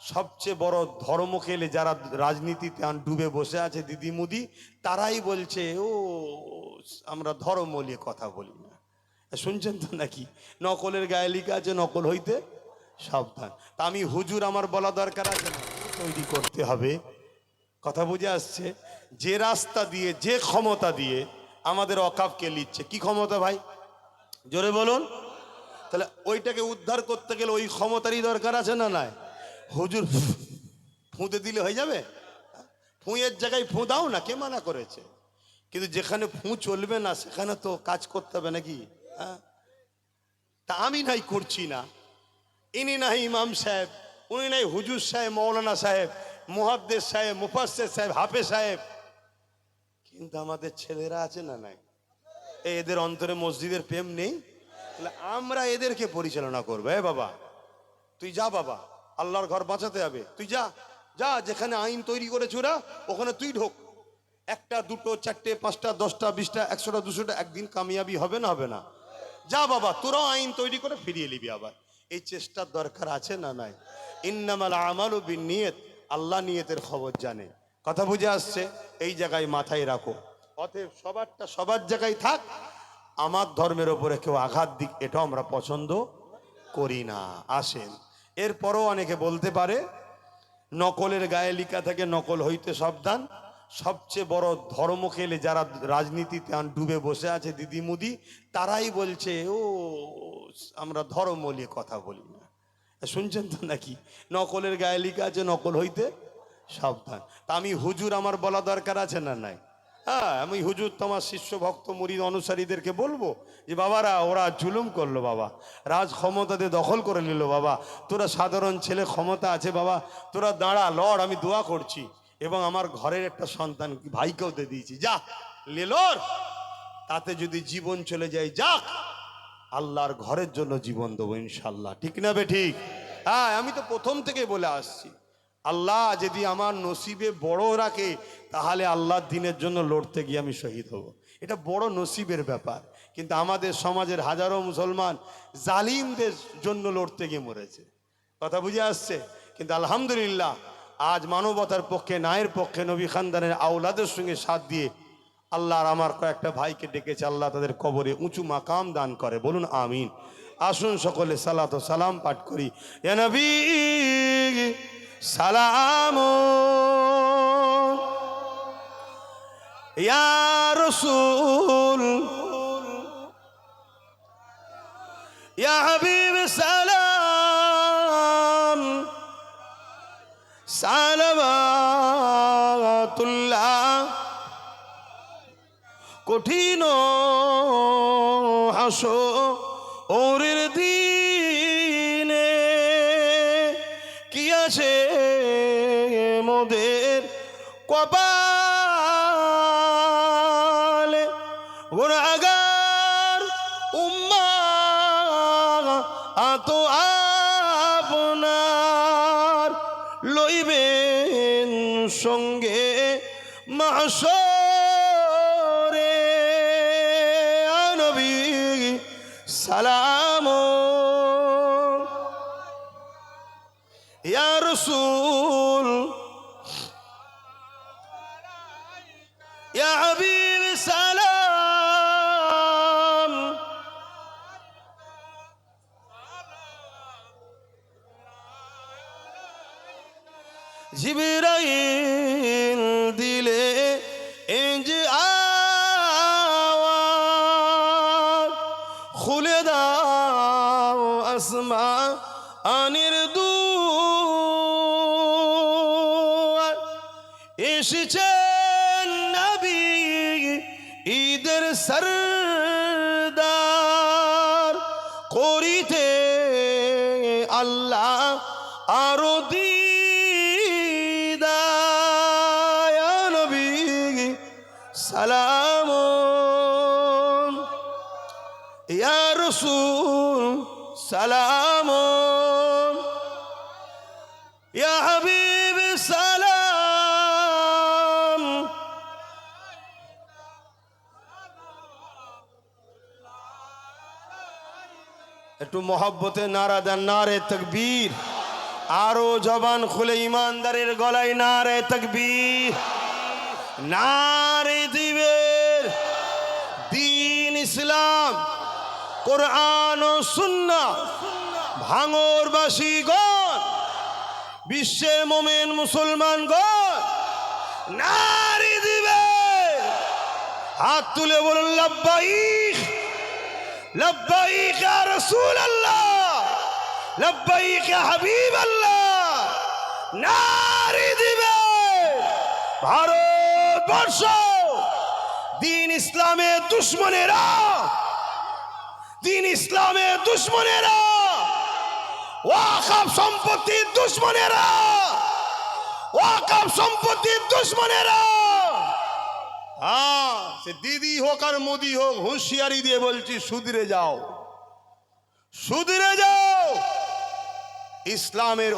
সবচেয়ে বড় ধর্ম খেলে যারা রাজনীতিতে ডুবে বসে আছে দিদি মুদি তারাই বলছে, ও, আমরা ধর্ম নিয়ে কথা বলি না। শুনছেন তো নাকি? নকলের গায়ে লিখা আছে, নকল হইতে সাবধান। তা আমি হুজুর, আমার বলা দরকার আছে না তৈরি করতে হবে? কথা বুঝে আসছে? যে রাস্তা দিয়ে, যে ক্ষমতা দিয়ে আমাদের অকাপকে লিচ্ছে কি ক্ষমতা ভাই? জোরে বলুন। তাহলে ওইটাকে উদ্ধার করতে গেলে ওই ক্ষমতারই দরকার আছে না নাই? হুজুর ফুঁতে দিলে হয়ে যাবে? ফুঁয়ের জায়গায় ফুঁ দাও না, কে মানা করেছে? কিন্তু যেখানে ফুঁ চলবে না, সেখানে তো কাজ করতে হবে নাকি? হ্যাঁ? তা আমি নাই করছি না। ইনি নাই ইমাম সাহেব, উনি নাই হুজুর সাহেব, মৌলানা সাহেব, মুহাদ্দেস সাহেব মুফাসের সাহেব হাফে সাহেব। কিন্তু আমাদের ছেলেরা আছে না নাই? এদের অন্তরে মসজিদের প্রেম নেই? তাহলে আমরা এদেরকে পরিচালনা করব। এ বাবা, তুই যা বাবা। আল্লাহর ঘর বাঁচাতে হবে। তুই যা যা, যেখানে আইন তৈরি করেছে ওরা, ওখানে তুই ঢোক। একটা, দুটো, চারটে, পাঁচটা, দশটা, বিশটা, একশোটা, দুশোটা, একদিন কামিয়াবি হবে না হবে না? যা বাবা, তোরাও আইন তৈরি করে ফিরিয়ে নিবি আবার। এই চেষ্টার দরকার আছে না নাই? ইন্নামাল আমাল বিন নিয়ত আল্লাহ নিয়তের খবর জানে। কথা বুঝে আসছে? এই জায়গায় মাথায় রাখো। অতএব সবারটা সবার জায়গায় থাক। আমার ধর্মের ওপরে কেউ আঘাত দিক, এটাও আমরা পছন্দ করি না। আসেন। এরপরও অনেকে বলতে পারে, নকলের গায়ে লিখা থাকে, নকল হইতে সাবধান। সবচেয়ে বড় ধর্ম খেলে যারা রাজনীতিতে ডুবে বসে আছে দিদি মুদি তারাই বলছে, ও, আমরা ধর্ম নিয়ে কথা বলি না। শুনছেন তো নাকি? নকলের গায়ে লিখা আছে, নকল হইতে সাবধান। তা আমি হুজুর আমার বলা দরকার আছে না নাই? হ্যাঁ আমি হুজুর তোমার শিষ্য ভক্ত মুরিদ অনুসারীদেরকে বলব যে, বাবারা, ওরা জুলুম করল বাবা। রাজ ক্ষমতাতে দখল করে নিল বাবা। তোরা সাধারণ ছেলে, ক্ষমতা আছে বাবা। তোরা দাঁড়া, লড়, আমি দোয়া করছি। এবং আমার ঘরের একটা সন্তান ভাইকেও দিয়ে দিয়েছি। যা লেলর তাতে যদি জীবন চলে যায়, যাক। আল্লাহর ঘরের জন্য জীবন দেবো ইনশাল্লাহ। ঠিক না বে ঠিক? হ্যাঁ আমি তো প্রথম থেকে বলে আসছি। আল্লাহ যদি আমার নসিবে বড় রাখে, তাহলে আল্লাহর দিনের জন্য লড়তে গিয়ে আমি শহীদ হব। এটা বড় নসিবের ব্যাপার। কিন্তু আমাদের সমাজের হাজারো মুসলমান জালিমদের জন্য লড়তে গিয়ে মরেছে। কথা বুঝে আসছে? কিন্তু আলহামদুলিল্লাহ, আজ মানবতার পক্ষে, নায়ের পক্ষে, নবী খানদানের আওলাদের সঙ্গে সাথ দিয়ে আল্লাহর আমার কয়েকটা ভাইকে ডেকেছে। আল্লাহ তাদের কবরে উঁচু মাকাম দান করে। বলুন, আমিন। আসুন সকলে সালাত সালাম পাঠ করি। এ নবী সালাম রসুল। হাবিব সালাম। সালামাতুল্লাহ। কঠিন হাসো ওরের দিনে আছে মোদের কপালে। গুণাগার উম্মা আতো আপনার লইবেন সঙ্গে মাসরে। নবী সালাম ইয়া রসুল। ইয়া হাবিব সালাম। জিবরাইল দিলে এজ আওয়াজ খুলে দাও আসমা আনির দুয়ার এসেছেন নবী ঈদের সরদার। করিতে আল্লাহ আরও নবী সালাম। ইয়া সালাম। ইয়া একটু মহব্বতে নারা দেন, নারে তকবীর। আরও জবান খুলে ইমানদারের গলায় না রে তকবীর। না রে দিবের দিন ইসলাম, কোরআন ও সুন্না ভাঙরবাসী গণ, বিশ্বের মোমেন মুসলমান গণ, নারী দিবে হাত তুলে বলুন, লব্বাইক। লব্বাইক ইয়া রাসূল আল্লাহ লব্বাইক ইয়া হাবিব আল্লাহ নারী দিবে। ভারতবর্ষ দিন ইসলামের দুশ্মনেরা, দিন ইসলামের দুশ্মনেরা ওয়াকাব সম্পত্তির দুশ্মনেরা ওয়াকাব সম্পত্তির দুশ্মনেরা। হ্যাঁ সে দিদি হোক আর মোদি হোক হুঁশিয়ারি দিয়ে বলছি সুদিরে যাও। সুদিরে যাও! ইসলামের